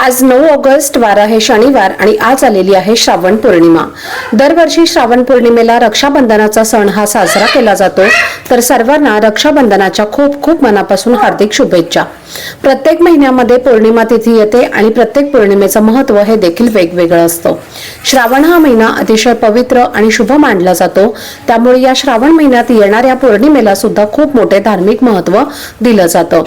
आज नऊ ऑगस्ट वार आहे शनिवार आणि आज आलेली आहे श्रावण पौर्णिमा. दरवर्षी श्रावण पौर्णिमेला रक्षाबंधनाचा सण हा साजरा केला जातो तर सर्वांना रक्षाबंधनाच्या खूप खूप मनापासून हार्दिक शुभेच्छा. प्रत्येक महिन्यामध्ये पौर्णिमा तिथी येते आणि प्रत्येक पौर्णिमेचं महत्त्व हे देखील वेगवेगळं असतं. श्रावण हा महिना अतिशय पवित्र आणि शुभ मानला जातो त्यामुळे या श्रावण महिन्यात येणाऱ्या पौर्णिमेला सुद्धा खूप मोठे धार्मिक महत्त्व दिलं जातं.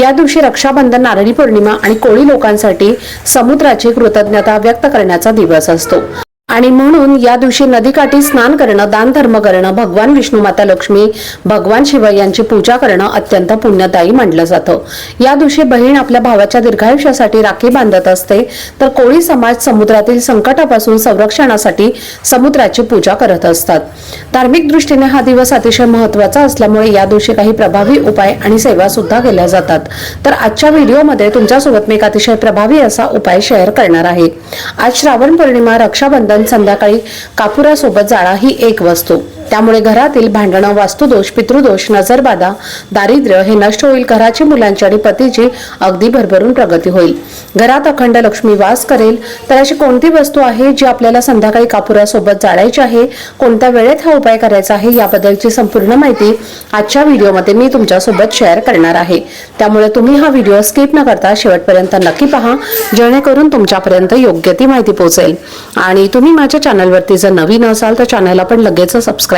या दिवशी रक्षाबंधन नारळी पौर्णिमा आणि कोळी लोकांसाठी समुद्राची कृतज्ञता व्यक्त करण्याचा दिवस असतो. आणि म्हणून या दिवशी नदीकाठी स्नान करणं दान धर्म करणं भगवान विष्णू माता लक्ष्मी भगवान शिव यांची पूजा करणं अत्यंत पुण्यदायी मानलं जातं. या दिवशी बहीण आपल्या भावाच्या दीर्घायुष्यासाठी राखी बांधत असते तर कोळी समाज समुद्रातील संकटापासून संरक्षणासाठी समुद्राची पूजा करत असतात. धार्मिक दृष्टीने हा दिवस अतिशय महत्त्वाचा असल्यामुळे या दिवशी काही प्रभावी उपाय आणि सेवा सुद्धा केल्या जातात. तर आजच्या व्हिडिओमध्ये तुमच्यासोबत मी एक अतिशय प्रभावी असा उपाय शेअर करणार आहे. आज श्रावण पौर्णिमा रक्षाबंधन संध्याकाळी कापुरासोबत जाळा ही एक वस्तू. त्यामुळे घरातील भांडणं वास्तुदोष पितृदोष नजरबाधा दारिद्र्य हे नष्ट होईल घराची मुलांची आणि पतीची अगदी भरभरून प्रगती होईल. घरात अखंड लक्ष्मी वास करेल. तर अशी कोणती वस्तू आहे जी आपल्याला संध्याकाळी कापुरासोबत जाळायची आहे? कोणत्या वेळेत हा उपाय करायचा आहे? याबद्दलची संपूर्ण माहिती आजच्या व्हिडिओमध्ये मी तुमच्यासोबत शेअर करणार आहे. त्यामुळे तुम्ही हा व्हिडिओ स्किप न करता शेवटपर्यंत नक्की पहा. जेणेकरून तुमच्यापर्यंत योग्य ती माहिती पोहोचेल. आणि तुम्ही माझ्या चॅनलवरती जर नवीन असाल तर चॅनलला पण लगेच सबस्क्राईब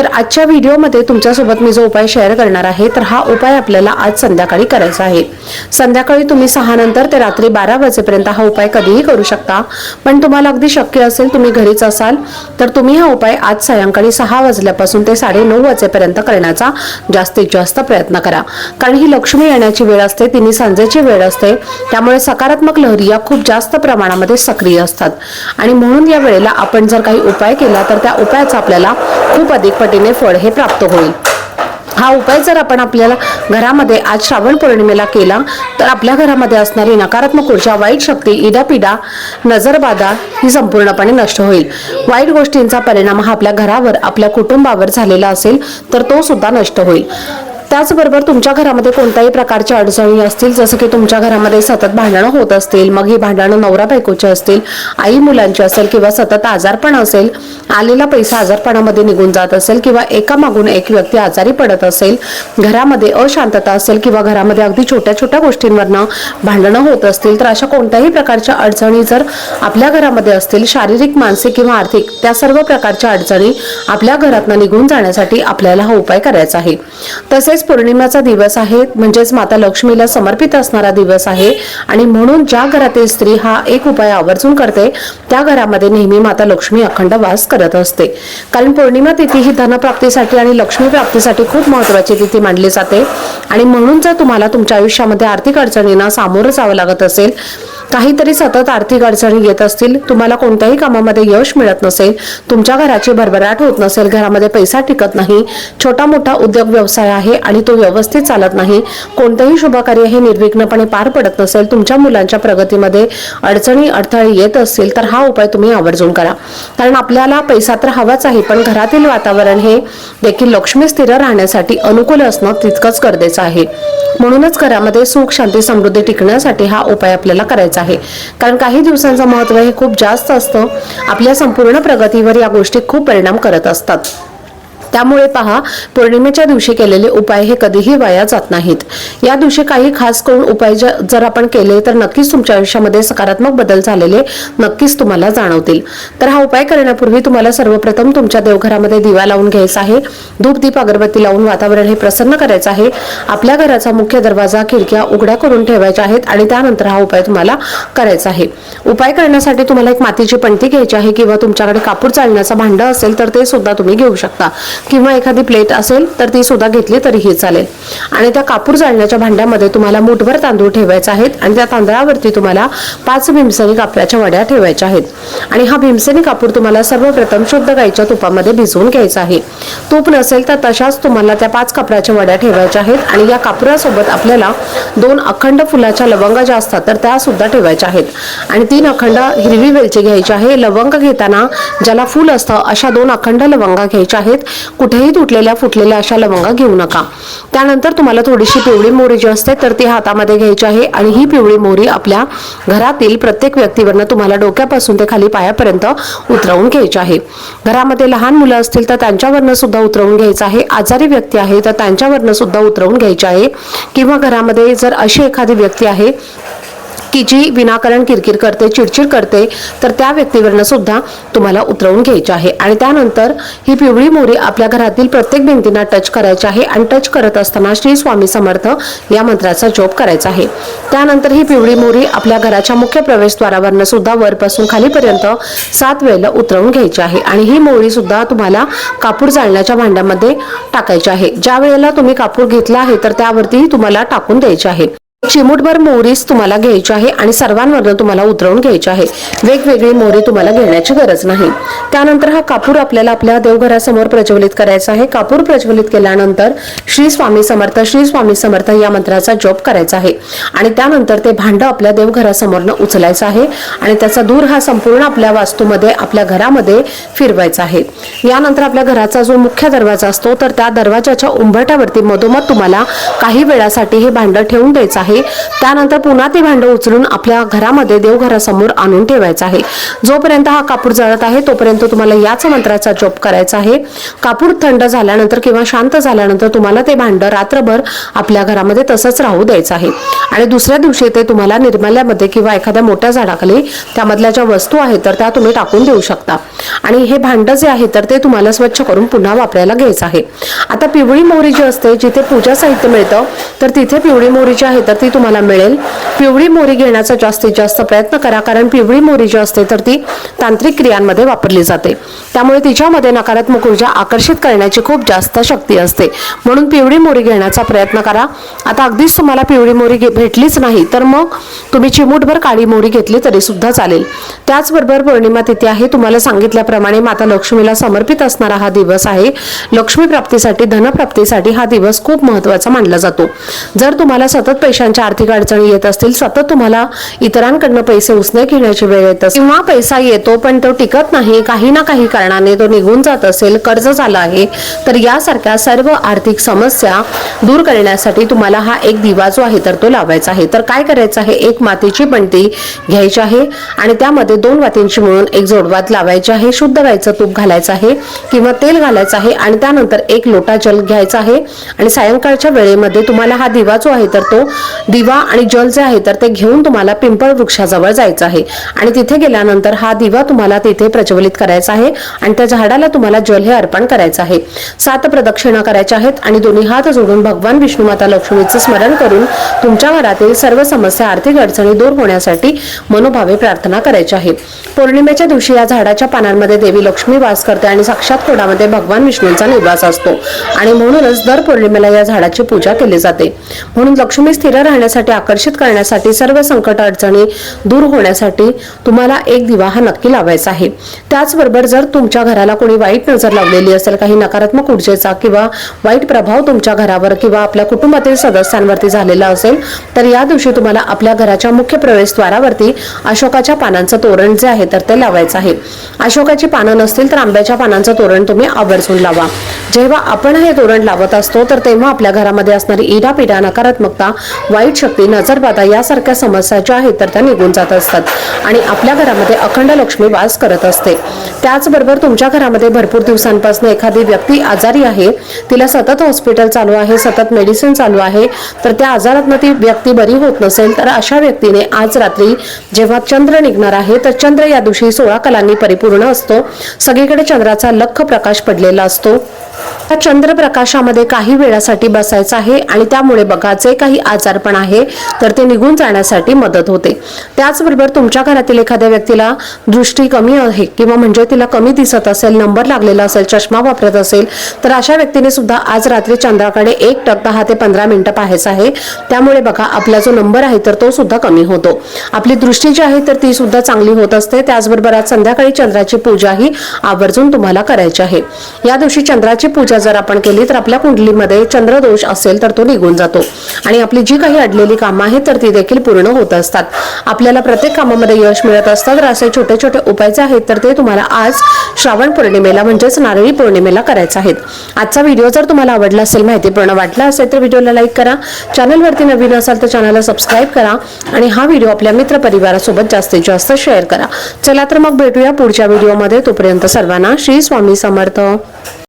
तर आजच्या व्हिडिओमध्ये तुमच्यासोबत मी जो उपाय शेअर करणार आहे तर हा उपाय आपल्याला आज संध्याकाळी करायचा आहे. संध्याकाळी तुम्ही सहा नंतर ते रात्री बारा वाजेपर्यंत हा उपाय कधीही करू शकता. पण तुम्हाला अगदी शक्य असेल तुम्ही घरीच असाल तर तुम्ही हा उपाय आज सायंकाळी सहा वाजल्यापासून ते साडे नऊ वाजेपर्यंत करण्याचा जास्तीत जास्त प्रयत्न करा. कारण ही लक्ष्मी येण्याची वेळ असते तिन्ही सांजेची वेळ असते त्यामुळे सकारात्मक लहरी या खूप जास्त प्रमाणामध्ये सक्रिय असतात. आणि म्हणून या वेळेला आपण जर काही उपाय केला तर त्या उपायाचा आपल्याला खूप अधिक पटीने फळ हे प्राप्त होईल. हा उपाय जर आपण आपल्याला घरामध्ये आज श्रावण पौर्णिमेला केला तर आपल्या घरामध्ये असणारी नकारात्मक ऊर्जा वाईट शक्ती इडापिडा नजरबाधा ही संपूर्णपणे नष्ट होईल. वाईट गोष्टींचा परिणाम हा आपल्या घरावर आपल्या कुटुंबावर झालेला असेल तर तो सुद्धा नष्ट होईल. त्याचबरोबर तुमच्या घरामध्ये कोणत्याही प्रकारच्या अडचणी असतील जसं की तुमच्या घरामध्ये सतत भांडणं होत असतील मग ही भांडणं नवरा बायकोची असतील आई मुलांची असेल किंवा सतत आजारपण असेल आलेला पैसा आजारपणामध्ये निघून जात असेल किंवा एका मागून एक व्यक्ती आजारी पडत असेल घरामध्ये अशांतता असेल किंवा घरामध्ये अगदी छोट्या छोट्या गोष्टींवरनं भांडणं होत असतील तर अशा कोणत्याही प्रकारच्या अडचणी जर आपल्या घरामध्ये असतील शारीरिक मानसिक किंवा आर्थिक त्या सर्व प्रकारच्या अडचणी आपल्या घरातनं निघून जाण्यासाठी आपल्याला हा उपाय करायचा आहे. तसेच पौर्णिमेचा दिवस आहे म्हणजेच माता लक्ष्मीला समर्पित असणारा दिवस आहे आणि म्हणून ज्या घरातील स्त्री हा एक उपाय आवर्जून करते त्या घरामध्ये नेहमी माता लक्ष्मी अखंड वास करत असते. कारण पौर्णिमा तिथी ही धनप्राप्तीसाठी आणि लक्ष्मी प्राप्तीसाठी खूप महत्वाची तिथी मानली जाते. आणि म्हणून जर तुम्हाला तुमच्या आयुष्यामध्ये आर्थिक अडचणींना सामोरं जावं लागत असेल काहीतरी सतत आर्थिक अडचणी येत असतील तुम्हाला कोणत्याही कामामध्ये यश मिळत नसेल तुमच्या घराची भरभराट होत नसेल घरामध्ये पैसा टिकत नाही छोटा मोठा उद्योग व्यवसाय आहे आणि तो व्यवस्थित चालत नाही कोणतेही शुभकार्य हे निर्विघ्नपणे पार पडत नसेल तुमच्या मुलांच्या प्रगतीमध्ये अडचणी अडथळे येत असतील तर हा उपाय तुम्ही आवर्जून करा. कारण आपल्याला पैसा तर हवाच आहे पण घरातील वातावरण हे देखील लक्ष्मी स्थिर राहण्यासाठी अनुकूल असणं तितकंच गरजेचं आहे. म्हणूनच घरामध्ये सुख शांती समृद्धी टिकण्यासाठी हा उपाय आपल्याला करायचा आहे. कारण काही दिवसांचं महत्त्व हे खूप जास्त असतं. आपल्या संपूर्ण प्रगतीवर या गोष्टी खूप परिणाम करत असतात. त्यामुळे पहा पौर्णिमेच्या दिवशी केलेले उपाय हे कधीही वाया जात नाहीत. या दिवशी काही खास करून उपाय जर आपण केले तर नक्कीच तुमच्या आयुष्यामध्ये सकारात्मक बदल झालेले नक्कीच तुम्हाला जाणवतील. तर हा उपाय करण्यापूर्वी तुम्हाला सर्वप्रथम तुमच्या देवघरामध्ये दिवा लावून घ्यायचा आहे. धूप दीप अगरबत्ती लावून वातावरण हे प्रसन्न करायचं आहे. आपल्या घराचा मुख्य दरवाजा खिडक्या उघड्या करून ठेवायच्या आहेत आणि त्यानंतर हा उपाय तुम्हाला करायचा आहे. उपाय करण्यासाठी तुम्हाला एक मातीची पणती घ्यायची आहे किंवा तुमच्याकडे कापूर चालण्याचं भांड असेल तर ते सुद्धा तुम्ही घेऊ शकता. किंवा एखादी प्लेट असेल तर ती सुद्धा घेतली तरीही चालेल. आणि त्या कापूर जाळण्याच्या भांड्यामध्ये तुम्हाला मुठभर तांदूळ ठेवायचे आहेत आणि त्या तांदळावरती तुम्हाला पाच भीमसेनी कापराच्या वड्या ठेवायच्या आहेत. आणि हा भीमसेनी कापूर तुम्हाला सर्वप्रथम शुद्ध गाईच्या तुपामध्ये भिजवून घ्यायचा आहे. तूप नसेल तर तशाच तुम्हाला त्या पाच कापराच्या वड्या ठेवायच्या आहेत आणि या कापुरासोबत आपल्याला दोन अखंड फुलाच्या लवंगा ज्या असतात तर त्या सुद्धा ठेवायच्या आहेत. आणि तीन अखंड हिरवी वेलची घ्यायची आहे. लवंग घेताना ज्याला फूल असतं अशा दोन अखंड लवंगा घ्यायच्या आहेत. कुठेही तुटलेल्या फुटलेल्या अशा लवंगा घेऊ नका. त्यानंतर तुम्हाला थोडीशी पिवळी मोहरी जी असते तर ती हातामध्ये घ्यायची आहे आणि ही पिवळी मोहरी आपल्या घरातील प्रत्येक व्यक्तीवरनं तुम्हाला डोक्यापासून ते खाली पायापर्यंत उतरवून घ्यायची आहे. घरामध्ये लहान मुलं असतील तर त्यांच्यावरनं सुद्धा उतरवून घ्यायचं आहे. आजारी व्यक्ती आहे तर त्यांच्यावरनं सुद्धा उतरवून घ्यायची आहे. किंवा घरामध्ये जर अशी एखादी व्यक्ती आहे की जी विनाकारण किरकिर करते चिडचिड करते तर त्या व्यक्तीवरनं सुद्धा तुम्हाला उतरवून घ्यायची आहे. आणि त्यानंतर ही पिवळी मोरी आपल्या घरातील प्रत्येक भिंतींना टच करायची आहे आणि टच करत असताना श्री स्वामी समर्थ या मंत्राचा जोप करायचा आहे. त्यानंतर ही पिवळी मोरी आपल्या घराच्या मुख्य प्रवेशद्वारावरनं सुद्धा वरपासून खालीपर्यंत सात वेळेला उतरवून घ्यायची आहे. आणि ही मोरी सुद्धा तुम्हाला कापूर जाळण्याच्या भांड्यामध्ये टाकायची आहे. ज्या वेळेला तुम्ही कापूर घेतला आहे तर त्यावरती तुम्हाला टाकून द्यायचे आहे. चिमूटभर मोहरीस तुम्हाला घ्यायची आहे आणि सर्वांवरनं तुम्हाला उतरवून घ्यायची आहे. वेगवेगळी मोहरी तुम्हाला घेण्याची गरज नाही. त्यानंतर हा कापूर आपल्याला आपल्या देवघरासमोर प्रज्वलित करायचा आहे. कापूर प्रज्वलित केल्यानंतर श्री स्वामी समर्थ श्री स्वामी समर्थ या मंत्राचा जप करायचा आहे. आणि त्यानंतर ते भांड आपल्या देवघरासमोरनं उचलायचं आहे आणि त्याचा दूर हा संपूर्ण आपल्या वास्तूमध्ये आपल्या घरामध्ये फिरवायचा आहे. यानंतर आपल्या घराचा जो मुख्य दरवाजा असतो तर त्या दरवाजाच्या उंबरट्यावरती मधोमध तुम्हाला काही वेळासाठी हे भांड ठेवून द्यायचं आहे. त्यानंतर पुन्हा ते भांड उचलून आपल्या घरामध्ये देवघरासमोर आणून ठेवायचं आहे. जोपर्यंत हा कापूर जळत आहे तोपर्यंत तुम्हाला याच मंत्राचा जप करायचा आहे. कापूर थंड झाल्यानंतर किंवा शांत झाल्यानंतर तुम्हाला ते भांड रात्रभर आपल्या घरामध्ये तसंच राहू द्यायचं आहे. आणि दुसऱ्या दिवशी ते तुम्हाला निर्माल्यामध्ये किंवा एखाद्या मोठ्या झाडाखाली त्यामधल्या ज्या वस्तू आहेत तर त्या तुम्ही टाकून देऊ शकता. आणि हे भांड जे आहे तर ते तुम्हाला स्वच्छ करून पुन्हा वापरायला घ्यायचं आहे. आता पिवळी मोहरी जी असते जिथे पूजा साहित्य मिळतं तर तिथे पिवळी मोहरी जी आहे तर ती तुम्हाला मिळेल. पिवळी मोरी घेण्याचा जास्तीत जास्त प्रयत्न करा कारण पिवळी मोरी जी असते तर ती तांत्रिक क्रियांमध्ये वापरली जाते. त्यामुळे तिच्यामध्ये नकारात्मक ऊर्जा आकर्षित करण्याची खूप जास्त शक्ती असते. म्हणून पिवळी मोरी घेण्याचा प्रयत्न करा. आता अगदीच तुम्हाला पिवळी मोरी घे- भेटलीच नाही तर मग तुम्ही चिमूटभर काळी मोरी घेतली तरी सुद्धा चालेल. त्याचबरोबर पौर्णिमा तिथी आहे. तुम्हाला सांगितल्याप्रमाणे माता लक्ष्मीला समर्पित असणारा हा दिवस आहे. लक्ष्मी प्राप्तीसाठी धनप्राप्तीसाठी हा दिवस खूप महत्त्वाचा मानला जातो. जर तुम्हाला सतत त्यांच्या आर्थिक अडचणी येत असतील सतत तुम्हाला इतरांकडनं पैसे उसने घेण्याची वेळ येत असेल. किंवा पैसा येतो पण तो टिकत नाही काही ना काही कारणाने तो निघून जात असेल कर्ज झालं आहे तर यासारख्या सर्व आर्थिक समस्या दूर करण्यासाठी तुम्हाला हा एक दिवा जो आहे तर तो लावायचा आहे. तर काय करायचं आहे? एक मातीची पणती घ्यायची आहे आणि त्यामध्ये दोन वातींची मिळून एक जोडवात लावायची आहे. शुद्ध गायचं तूप घालायचं आहे किंवा तेल घालायचं आहे आणि त्यानंतर एक लोटा जल घ्यायचा आहे. आणि सायंकाळच्या वेळेमध्ये तुम्हाला हा दिवा जो आहे तर तो दिवा आणि जल जे आहे तर ते घेऊन तुम्हाला पिंपळ वृक्षाजवळ जायचं आहे. आणि तिथे गेल्यानंतर हा दिवा तुम्हाला तिथे प्रज्वलित करायचा आहे आणि त्या झाडाला तुम्हाला जल हे अर्पण करायचं आहे. सात प्रदक्षिणा करायच्या आहेत आणि दोन्ही हात जोडून भगवान विष्णू माता लक्ष्मीचं स्मरण करून तुमच्या घरातील सर्व समस्या आर्थिक अडचणी दूर होण्यासाठी मनोभावे प्रार्थना करायची आहे. पौर्णिमेच्या दिवशी या झाडाच्या पानांमध्ये देवी लक्ष्मी वास करते आणि साक्षात कोडामध्ये भगवान विष्णूंचा निवास असतो. आणि म्हणूनच दर पौर्णिमेला या झाडाची पूजा केली जाते. म्हणून लक्ष्मी स्थिर राहण्यासाठी आकर्षित करण्यासाठी सर्व संकट अडचणी दूर होण्यासाठी तुम्हाला एक दिवा हा नक्की लावायचा आहे. त्याचबरोबर जर तुमच्या घराला कोणी वाईट नजर लावलेली असेल काही नकारात्मक ऊर्जेचा किंवा वाईट प्रभाव तुमच्या घरावर किंवा आपल्या कुटुंबातील सदस्यांवरती झालेला असेल तर या दिवशी तुम्हाला आपल्या घराच्या मुख्य प्रवेशद्वारावरती अशोकाच्या पानांचं तोरण जे आहे तर ते लावायचं आहे. अशोकाची पानं नसतील तर आंब्याच्या पानांचं तोरण तुम्ही आवर्जून लावा. जेव्हा आपण हे तोरण लावत असतो तर तेव्हा आपल्या घरामध्ये असणारी इडापिडा नकारात्मकता वाईट शक्ती नजरबाधा यासारख्या समस्या ज्या आहेत तर त्या निघून जात असतात आणि आपल्या घरामध्ये अखंड लक्ष्मी वास करत असते. त्याचबरोबर तुमच्या घरामध्ये भरपूर दिवसांपासून एखादी व्यक्ती आजारी आहे तिला सतत हॉस्पिटल चालू आहे सतत मेडिसिन चालू आहे तर त्या आजारातनं ती व्यक्ती बरी होत नसेल तर अशा व्यक्तीने आज रात्री जेव्हा चंद्र निघणार आहे तर चंद्र या दिवशी सोळा कलांनी परिपूर्ण असतो. सगळीकडे चंद्राचा लख प्रकाश पडलेला असतो. त्या चंद्रप्रकाशामध्ये काही वेळासाठी बसायचं आहे आणि त्यामुळे बघा जे काही आजारपण आहे तर ते निघून जाण्यासाठी मदत होते. त्याचबरोबर तुमच्या घरातील एखाद्या व्यक्तीला दृष्टी कमी आहे किंवा म्हणजे तिला कमी दिसत असेल नंबर लागलेला असेल चष्मा वापरत असेल तर अशा व्यक्तीने सुद्धा आज रात्री चंद्राकडे एक टक दहा ते पंधरा मिनिटं पाहायचं आहे. त्यामुळे बघा आपला जो नंबर आहे तर तो सुद्धा कमी होतो. आपली दृष्टी जी आहे तर ती सुद्धा चांगली होत असते. त्याचबरोबर आज संध्याकाळी चंद्राची पूजाही आवर्जून तुम्हाला करायची आहे. या दिवशी चंद्राची पूजा जर आपण केली तर आपल्या कुंडलीमध्ये चंद्रदोष असेल तर तो निघून जातो. आणि आपली जी काही अडलेली कामं आहेत तर ती देखील पूर्ण होत असतात. आपल्याला प्रत्येक कामामध्ये यश मिळत असतं तर असे छोटे छोटे उपाय जे आहेत तर ते तुम्हाला आज श्रावण पौर्णिमेला म्हणजेच नारळी पौर्णिमेला करायचे आहेत. आजचा व्हिडिओ जर तुम्हाला आवडला असेल माहितीपूर्ण वाटला असेल तर व्हिडिओला लाईक करा. चॅनलवरती नवीन असाल तर चॅनलला सबस्क्राईब करा. आणि हा व्हिडिओ आपल्या मित्र परिवारासोबत जास्तीत जास्त शेअर करा. चला तर मग भेटूया पुढच्या व्हिडिओमध्ये. तोपर्यंत सर्वांना श्री स्वामी समर्थ.